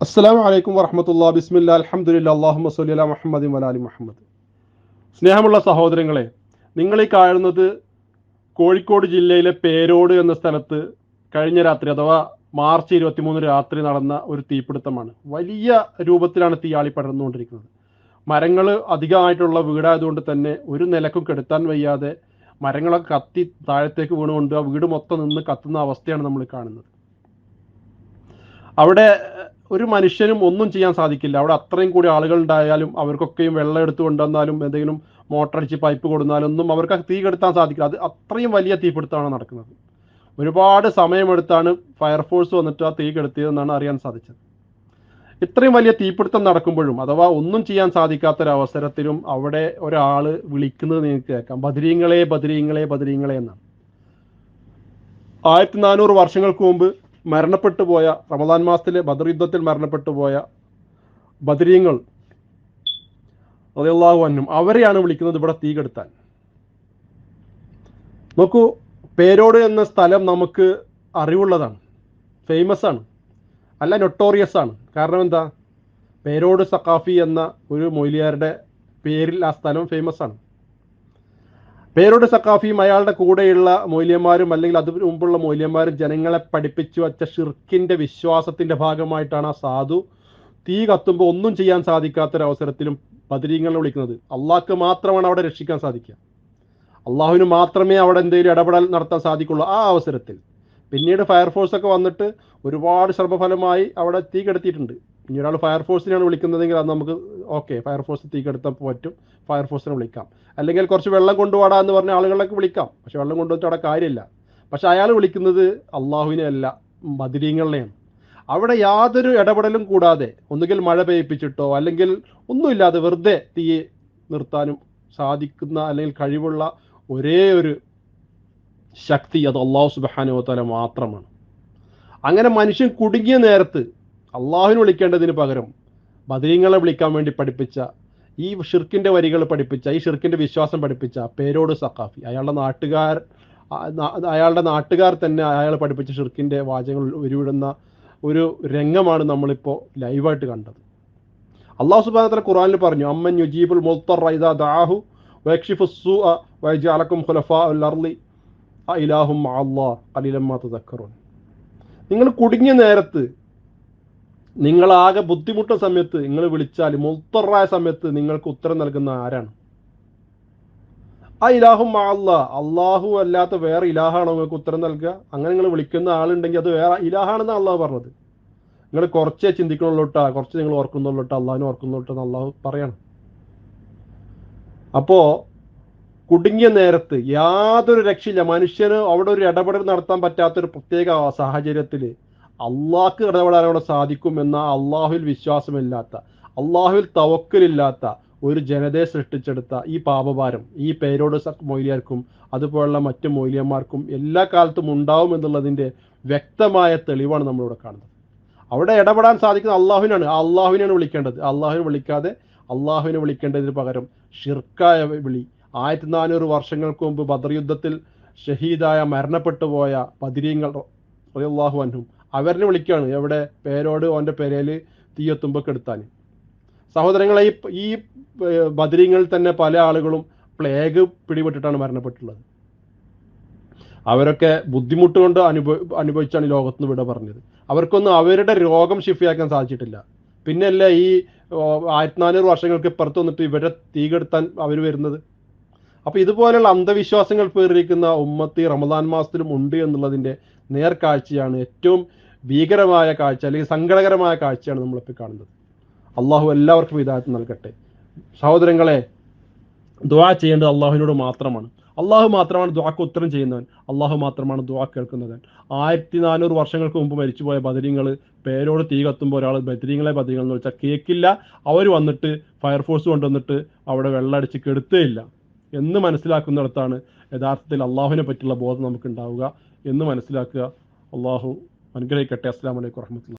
അസ്സാം വലൈക്കും വറഹമത്തുള്ള ബിസ്മില്ല അലഹമുല്ല അള്ളാഹു മുഹമ്മദ് വലാലി മുഹമ്മദ്. സ്നേഹമുള്ള സഹോദരങ്ങളെ നിങ്ങൾ ഈ കാണുന്നത് കോഴിക്കോട് ജില്ലയിലെ പേരോട് എന്ന സ്ഥലത്ത് കഴിഞ്ഞ രാത്രി അഥവാ മാർച്ച് ഇരുപത്തിമൂന്ന് രാത്രി നടന്ന ഒരു തീപിടുത്തമാണ്. വലിയ രൂപത്തിലാണ് തീയാളി പടർന്നുകൊണ്ടിരിക്കുന്നത്. മരങ്ങൾ അധികമായിട്ടുള്ള വീടായതുകൊണ്ട് തന്നെ ഒരു നിലക്കും കെടുത്താൻ വയ്യാതെ മരങ്ങളൊക്കെ കത്തി താഴത്തേക്ക് വീണുകൊണ്ട് ആ വീട് മൊത്തം നിന്ന് കത്തുന്ന അവസ്ഥയാണ് നമ്മൾ കാണുന്നത്. അവിടെ ഒരു മനുഷ്യനും ഒന്നും ചെയ്യാൻ സാധിക്കില്ല. അവിടെ അത്രയും കൂടി ആളുകൾ ഉണ്ടായാലും അവർക്കൊക്കെയും വെള്ളം എടുത്തു കൊണ്ടുവന്നാലും എന്തെങ്കിലും മോട്ടർ അടിച്ച് പൈപ്പ് കൊടുത്താലൊന്നും അവർക്ക് ആ തീ കെടുത്താൻ സാധിക്കില്ല. അത് അത്രയും വലിയ തീപിടുത്തമാണ് നടക്കുന്നത്. ഒരുപാട് സമയമെടുത്താണ് ഫയർഫോഴ്സ് വന്നിട്ട് ആ തീ കെടുത്തിയതെന്നാണ് അറിയാൻ സാധിച്ചത്. ഇത്രയും വലിയ തീപിടുത്തം നടക്കുമ്പോഴും അഥവാ ഒന്നും ചെയ്യാൻ സാധിക്കാത്തൊരവസരത്തിലും അവിടെ ഒരാൾ വിളിക്കുന്നത് നിങ്ങൾക്ക് കേൾക്കാം. ബദരീങ്ങളെ ബദരീങ്ങളെ ബദരീങ്ങളെ എന്നാണ്. ആയിരത്തി നാനൂറ് വർഷങ്ങൾക്ക് മുമ്പ് മരണപ്പെട്ടു പോയ റമദാൻ മാസത്തിലെ ബദർ യുദ്ധത്തിൽ മരണപ്പെട്ടു പോയ ബദരീങ്ങൾ അതെല്ലാവന്നും അവരെയാണ് വിളിക്കുന്നത് ഇവിടെ തീ കെടുത്താൻ. നോക്കൂ പേരോട് എന്ന സ്ഥലം നമുക്ക് അറിവുള്ളതാണ്. ഫേമസ് ആണ്. അല്ല നൊട്ടോറിയസ് ആണ്. കാരണം എന്താ? പേരോട് സക്കാഫി എന്ന ഒരു മൊയ്ലിയാരുടെ പേരിൽ ആ സ്ഥലം ഫേമസ് ആണ്. പേരോട് സക്കാഫിയും അയാളുടെ കൂടെയുള്ള മൂല്യന്മാരും അല്ലെങ്കിൽ അതിന് മുമ്പുള്ള മൂല്യന്മാരും ജനങ്ങളെ പഠിപ്പിച്ചു വച്ച ഷിർക്കിന്റെ വിശ്വാസത്തിന്റെ ഭാഗമായിട്ടാണ് ആ സാധു തീ കത്തുമ്പോൾ ഒന്നും ചെയ്യാൻ സാധിക്കാത്തൊരവസരത്തിലും ബദരീങ്ങളെ വിളിക്കുന്നത്. അള്ളാഹ്ക്ക് മാത്രമാണ് അവിടെ രക്ഷിക്കാൻ സാധിക്കുക. അള്ളാഹുവിന് മാത്രമേ അവിടെ എന്തെങ്കിലും ഇടപെടൽ നടത്താൻ സാധിക്കുള്ളൂ ആ അവസരത്തിൽ. പിന്നീട് ഫയർഫോഴ്സ് ഒക്കെ വന്നിട്ട് ഒരുപാട് ശ്രമഫലമായി അവിടെ തീ കെടുത്തിയിട്ടുണ്ട്. ഇനി ഒരാൾ ഫയർഫോഴ്സിനെയാണ് വിളിക്കുന്നതെങ്കിൽ അത് നമുക്ക് ഓക്കെ ഫയർഫോഴ്സ് തീ കെടുത്താൻ പറ്റും. ഫയർഫോഴ്സിനെ വിളിക്കാം. അല്ലെങ്കിൽ കുറച്ച് വെള്ളം കൊണ്ടുപോടാ എന്ന് പറഞ്ഞ ആളുകളൊക്കെ വിളിക്കാം. പക്ഷെ വെള്ളം കൊണ്ടുവന്നിട്ട് അവിടെ കാര്യമില്ല. പക്ഷെ അയാൾ വിളിക്കുന്നത് അള്ളാഹുവിനെ അല്ല ബദരീങ്ങളിനെയാണ് അവിടെ യാതൊരു ഇടപെടലും കൂടാതെ ഒന്നുകിൽ മഴ പെയ്യിപ്പിച്ചിട്ടോ അല്ലെങ്കിൽ ഒന്നുമില്ലാതെ വെറുതെ തീയെ നിർത്താനും സാധിക്കുന്ന അല്ലെങ്കിൽ കഴിവുള്ള ഒരേ ഒരു ശക്തി അത് അള്ളാഹു സുബാനുവത്തല മാത്രമാണ്. അങ്ങനെ മനുഷ്യൻ കുടുങ്ങിയ നേരത്ത് അള്ളാഹുവിനെ വിളിക്കേണ്ടതിന് പകരം ബദരീങ്ങളെ വിളിക്കാൻ വേണ്ടി പഠിപ്പിച്ച ഈ ഷിർക്കിന്റെ വരികൾ പഠിപ്പിച്ച ഈ ഷിർക്കിന്റെ വിശ്വാസം പഠിപ്പിച്ച പേരോട് സഖാഫി. അയാളുടെ നാട്ടുകാർ അയാളുടെ നാട്ടുകാർ തന്നെ അയാൾ പഠിപ്പിച്ച ഷിർക്കിന്റെ വാചകങ്ങൾ ഉരുവിടുന്ന ഒരു രംഗമാണ് നമ്മളിപ്പോൾ ലൈവായിട്ട് കണ്ടത്. അള്ളാഹു സുബാനത്തല ഖുറാനിൽ പറഞ്ഞു അമ്മൻ യുജീബുൽ മുൽത്തർ ദാഹു വയക്ഷിഫു സൂഅ വയജഅലക്കും ഖുലഫാ ആ ഇലാഹും അള്ളാ അലിലമ്മ തദക്കറൂൻ. നിങ്ങൾ കുടുങ്ങിയ നേരത്ത് നിങ്ങളാകെ ബുദ്ധിമുട്ട സമയത്ത് നിങ്ങൾ വിളിച്ചാൽ മുത്തറായ സമയത്ത് നിങ്ങൾക്ക് ഉത്തരം നൽകുന്ന ആരാണ്? ആ ഇലാഹും അള്ളാ അള്ളാഹു അല്ലാത്ത വേറെ ഇലാഹാണോ നിങ്ങൾക്ക് ഉത്തരം നൽകുക? അങ്ങനെ നിങ്ങൾ വിളിക്കുന്ന ആളുണ്ടെങ്കിൽ അത് വേറെ ഇലാഹാണെന്ന് അള്ളാഹു പറഞ്ഞത്. നിങ്ങൾ കുറച്ചേ ചിന്തിക്കണുള്ളൂട്ടാ കുറച്ച് നിങ്ങൾ ഓർക്കുന്നുള്ളൂട്ടാ അള്ളാഹിനെ ഓർക്കുന്നുള്ളൂട്ടെന്ന് അള്ളാഹു പറയണം. അപ്പോ കുടുങ്ങിയ നേരത്ത് യാതൊരു രക്ഷയില്ല. മനുഷ്യന് അവിടെ ഒരു ഇടപെടൽ നടത്താൻ പറ്റാത്തൊരു പ്രത്യേക സാഹചര്യത്തിൽ അള്ളാഹ്ക്ക് ഇടപെടാൻ അവിടെ സാധിക്കുമെന്ന അള്ളാഹുവിൽ വിശ്വാസമില്ലാത്ത അള്ളാഹുവിൽ തവക്കലില്ലാത്ത ഒരു ജനതയെ സൃഷ്ടിച്ചെടുത്ത ഈ പാപഭാരം ഈ പേരോട് മൊയ്ലിയാർക്കും അതുപോലുള്ള മറ്റു മൗലിയന്മാർക്കും എല്ലാ കാലത്തും ഉണ്ടാവും എന്നുള്ളതിന്റെ വ്യക്തമായ തെളിവാണ് നമ്മളിവിടെ കാണുന്നത്. അവിടെ ഇടപെടാൻ സാധിക്കുന്ന അള്ളാഹുവിനാണ്. ആ അള്ളാഹുവിനാണ് വിളിക്കേണ്ടത്. അള്ളാഹുവിനെ വിളിക്കാതെ അള്ളാഹുവിനെ വിളിക്കേണ്ടതിന് പകരം ഷിർക്കായ വിളി ആയിരത്തി നാനൂറ് വർഷങ്ങൾക്ക് മുമ്പ് ബദർ യുദ്ധത്തിൽ ഷഹീദായ മരണപ്പെട്ടു പോയ പതിരീങ്ങൾ അള്ളാഹു അൻഹും. അവരിനെ വിളിക്കുകയാണ് എവിടെ? പേരോട് ഓന്റെ പേരയിൽ തീയെത്തുമ്പോൾ കെടുത്താൻ സഹോദരങ്ങളെ ഈ ഈ ബദരീങ്ങളിൽ തന്നെ പല ആളുകളും പ്ലേഗ് പിടിപെട്ടിട്ടാണ് മരണപ്പെട്ടുള്ളത്. അവരൊക്കെ ബുദ്ധിമുട്ട് കൊണ്ട് അനുഭവ അനുഭവിച്ചാണ് ലോകത്തുനിന്ന് വിട പറഞ്ഞത്. അവർക്കൊന്നും അവരുടെ രോഗം ഷിഫിയാക്കാൻ സാധിച്ചിട്ടില്ല. പിന്നല്ലേ ഈ ആയിരത്തി നാനൂറ് വർഷങ്ങൾക്ക് ഇപ്പുറത്ത് വന്നിട്ട് ഇവരെ തീ കെടുത്താൻ അവർ വരുന്നത്? അപ്പൊ ഇതുപോലെയുള്ള അന്ധവിശ്വാസങ്ങൾ പേറിയിരിക്കുന്ന ഉമ്മത്തി റമദാൻ മാസത്തിലും ഉണ്ട് എന്നുള്ളതിന്റെ നേർക്കാഴ്ചയാണ് ഏറ്റവും ഭീകരമായ കാഴ്ച അല്ലെങ്കിൽ സങ്കടകരമായ കാഴ്ചയാണ് നമ്മളിപ്പോൾ കാണുന്നത്. അള്ളാഹു എല്ലാവർക്കും ഇതായിട്ട് നൽകട്ടെ. സഹോദരങ്ങളെ ദുആ ചെയ്യേണ്ടത് അള്ളാഹുവിനോട് മാത്രമാണ്. അള്ളാഹു മാത്രമാണ് ദുആക്ക് ഉത്തരം ചെയ്യുന്നവൻ. അള്ളാഹു മാത്രമാണ് ദുആ കേൾക്കുന്നവൻ ആയിരത്തി നാനൂറ് വർഷങ്ങൾക്ക് മുമ്പ് മരിച്ചുപോയ ബദരീങ്ങൾ പേരോട് തീ കത്തുമ്പോൾ ഒരാൾ ബദരീങ്ങളെ ബദരീങ്ങൾ എന്ന് വെച്ചാൽ കേൾക്കില്ല അവർ വന്നിട്ട് ഫയർഫോഴ്സ് കൊണ്ടുവന്നിട്ട് അവിടെ വെള്ളമടിച്ച് കെടുത്തേയില്ല. എന്ന് മനസ്സിലാക്കുന്നിടത്താണ് യഥാർത്ഥത്തിൽ അള്ളാഹുവിനെ പറ്റിയുള്ള ബോധം നമുക്ക് ഉണ്ടാവുക എന്ന് മനസ്സിലാക്കുക. അള്ളാഹു അനുഗ്രഹിക്കട്ടെ. അസ്സാം വലൈക്കും വർഹമത്തുള്ള